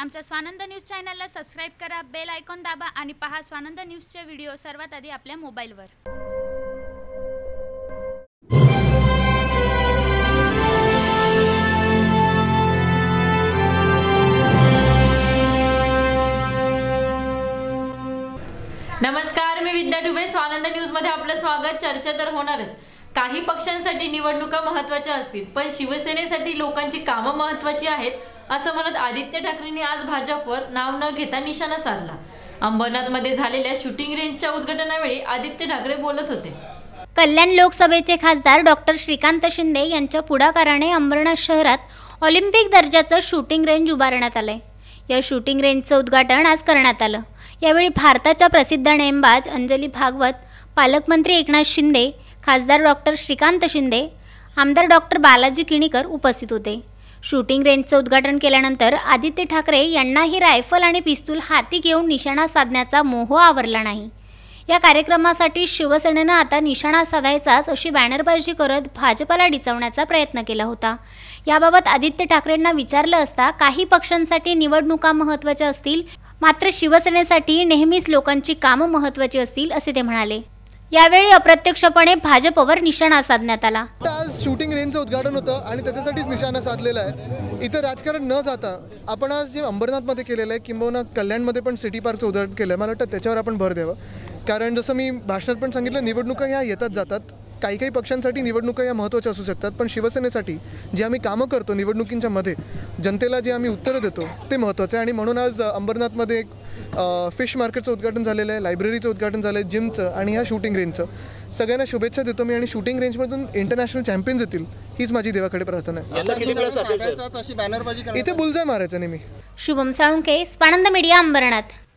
आमच्या स्वानंद न्यूज चॅनलला सबस्क्राईब करा बेल आयकॉन दाबा आणि पहा स्वानंद न्यूजचे व्हिडिओ सर्वात आधी आपल्या मोबाईलवर. नमस्कार मी विद्या डुबे. स्वानंद न्यूजमध्ये आपलं स्वागत. चर्चा तर होणारच. काही पक्षांसाठी निवडणुका महत्त्वाच्या असतील पण शिवसेनेसाठी लोकांची कामं महत्वाची आहेत असं म्हणत आदित्य ठाकरेंनी आज भाजपवर नाव न घेता निशाणा साधला. अंबरनाथमध्ये झालेल्या शूटिंग रेंजच्या उद्घाटनावेळी आदित्य ठाकरे बोलत होते. कल्याण लोकसभेचे खासदार डॉक्टर श्रीकांत शिंदे यांच्या पुढाकाराने अंबरनाथ शहरात ऑलिम्पिक दर्जाचं शूटिंग रेंज उभारण्यात आलंय. या शूटिंग रेंजचं उद्घाटन आज करण्यात आलं. यावेळी भारताच्या प्रसिद्ध नेमबाज अंजली भागवत पालकमंत्री एकनाथ शिंदे खासदार डॉक्टर श्रीकांत शिंदे आमदार डॉक्टर बालाजी किणीकर उपस्थित होते. शूटिंग रेंजचं उद्घाटन केल्यानंतर आदित्य ठाकरे यांनाही रायफल आणि पिस्तूल हाती घेऊन निशाणा साधण्याचा मोह आवरला नाही. या कार्यक्रमासाठी शिवसेनेनं आता निशाणा साधायचाच अशी बॅनरबाजी करत भाजपाला डिचवण्याचा प्रयत्न केला होता. याबाबत आदित्य ठाकरेंना विचारलं असता काही पक्षांसाठी निवडणुका महत्त्वाच्या असतील मात्र शिवसेनेसाठी नेहमीच लोकांची कामं महत्त्वाची असतील असे ते म्हणाले. यावेळी अप्रत्यक्षपणे भाजपवर निशाणा साधण्यात आला. आज शूटिंग रेंजचं उद्घाटन होतं आणि त्याच्यासाठीच निशाणा साधलेला आहे. इथं राजकारण न जाता आपण आज जे अंबरनाथमध्ये केलेलं आहे किंबहुना कल्याणमध्ये पण सिटी पार्कचं उद्घाटन केलं आहे मला वाटतं त्याच्यावर आपण भर द्यावं. कारण जसं मी भाषणात पण सांगितलं निवडणुका ह्या येतात जातात. काही काही पक्षांसाठी निवडणुका या महत्त्वाच्या असू शकतात पण शिवसेनेसाठी जे आम्ही कामं करतो निवडणुकींच्या मध्ये जनतेला जे आम्ही उत्तरं देतो ते महत्त्वाचं आहे. आणि म्हणून आज अंबरनाथमध्ये एक फिश मार्केटचं उद्घाटन झालेलं आहे लायब्ररीचं उद्घाटन झालं आहे जिमचं आणि ह्या शूटिंग रेंजचं. सगळ्यांना शुभेच्छा देतो मी. आणि शूटिंग रेंजमधून इंटरनॅशनल चॅम्पियन्स येतील हीच माझी देवाकडे प्रार्थना आहे. इथे बुलजाय मारायचं नेहमी शुभम साळुंके स्वानंद मीडिया अंबरनाथ.